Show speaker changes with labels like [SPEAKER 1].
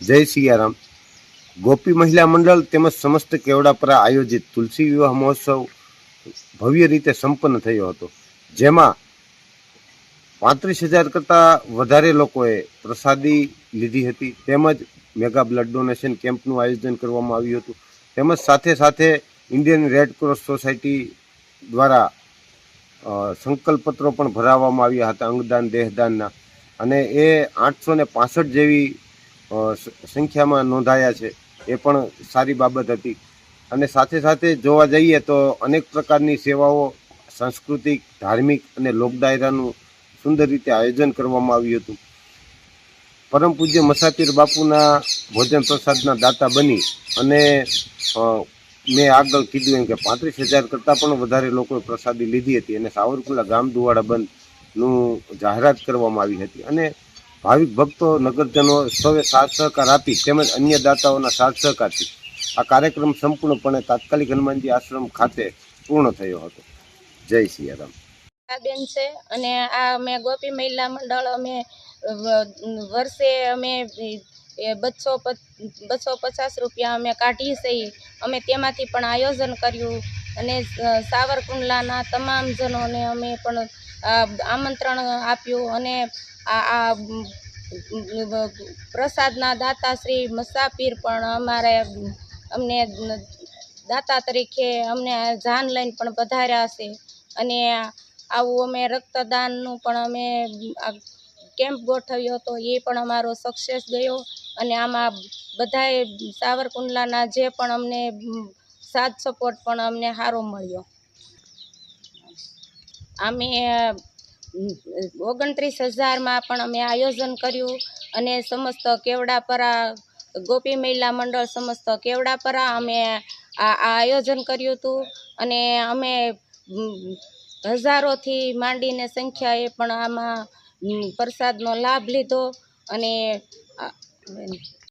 [SPEAKER 1] જય સિયારામ. ગોપી મહિલા મંડળ તેમજ સમસ્ત કેવડાપરા આયોજિત તુલસી વિવાહ મહોત્સવ ભવ્ય રીતે સંપન્ન થયો હતો. જેમાં પાંત્રીસ હજાર કરતાં વધારે લોકોએ પ્રસાદી લીધી હતી. તેમજ મેગા બ્લડ ડોનેશન કેમ્પનું આયોજન કરવામાં આવ્યું હતું. તેમજ સાથે સાથે ઇન્ડિયન રેડ ક્રોસ સોસાયટી દ્વારા સંકલ્પપત્રો પણ ભરાવવામાં આવ્યા હતા અંગદાન, દેહદાનના. અને એ આઠસો ને પાસઠ જેવી સંખ્યામાં નોંધાયા છે, એ પણ સારી બાબત હતી. અને સાથે સાથે જોવા જઈએ તો અનેક પ્રકારની સેવાઓ, સાંસ્કૃતિક, ધાર્મિક અને લોકડાયરાનું સુંદર રીતે આયોજન કરવામાં આવ્યું હતું. પરમ પૂજ્ય મસાતીર બાપુના ભોજન પ્રસાદના દાતા બની અને મેં આગળ કીધું એમ કે પાંત્રીસ હજાર કરતાં પણ વધારે લોકોએ પ્રસાદી લીધી હતી અને સાવરકુંડલા ગામ દુવાડા બંધનું જાહેરાત કરવામાં આવી હતી. અને ભાવિક ભક્તો નગરજનો સૌએ સાથ સહકાર આપી તેમજ અન્ય દાતાઓના સાથ સહકારથી આ કાર્યક્રમ સંપૂર્ણપણે તાત્કાલિક હનુમાનજી આશ્રમ ખાતે પૂર્ણ થયો હતો. જય સિયારામ.
[SPEAKER 2] બેન છે અને આ અમે ગોપી મહિલા મંડળ અમે વર્ષે અમે બસો બસો પચાસ રૂપિયા અમે કાઢીએ છીએ અમે તેમાંથી પણ આયોજન કર્યું. અને સાવરકુંડલાના તમામ જનોને અમે પણ આમંત્રણ આપ્યું અને આ પ્રસાદના દાતા શ્રી મસાપીર પણ અમારે, અમને દાતા તરીકે અમને જાન લઈને પણ પધાર્યા છે અને આવું અમે રક્તદાનનું પણ અમે કેમ્પ ગોઠવ્યો હતો, એ પણ અમારો સક્સેસ ગયો. અને આમાં બધાએ સાવરકુંડલાના જે પણ અમને સાથ સપોર્ટ પણ અમને સારો મળ્યો. અમે ઓગણત્રીસ હજારમાં પણ અમે આયોજન કર્યું અને સમસ્ત કેવડાપરા, ગોપી મહિલા મંડળ સમસ્ત કેવડાપરા અમે આ આયોજન કર્યું હતું અને અમે હજારોથી માંડીને સંખ્યાએ પણ આમાં પ્રસાદનો લાભ લીધો અને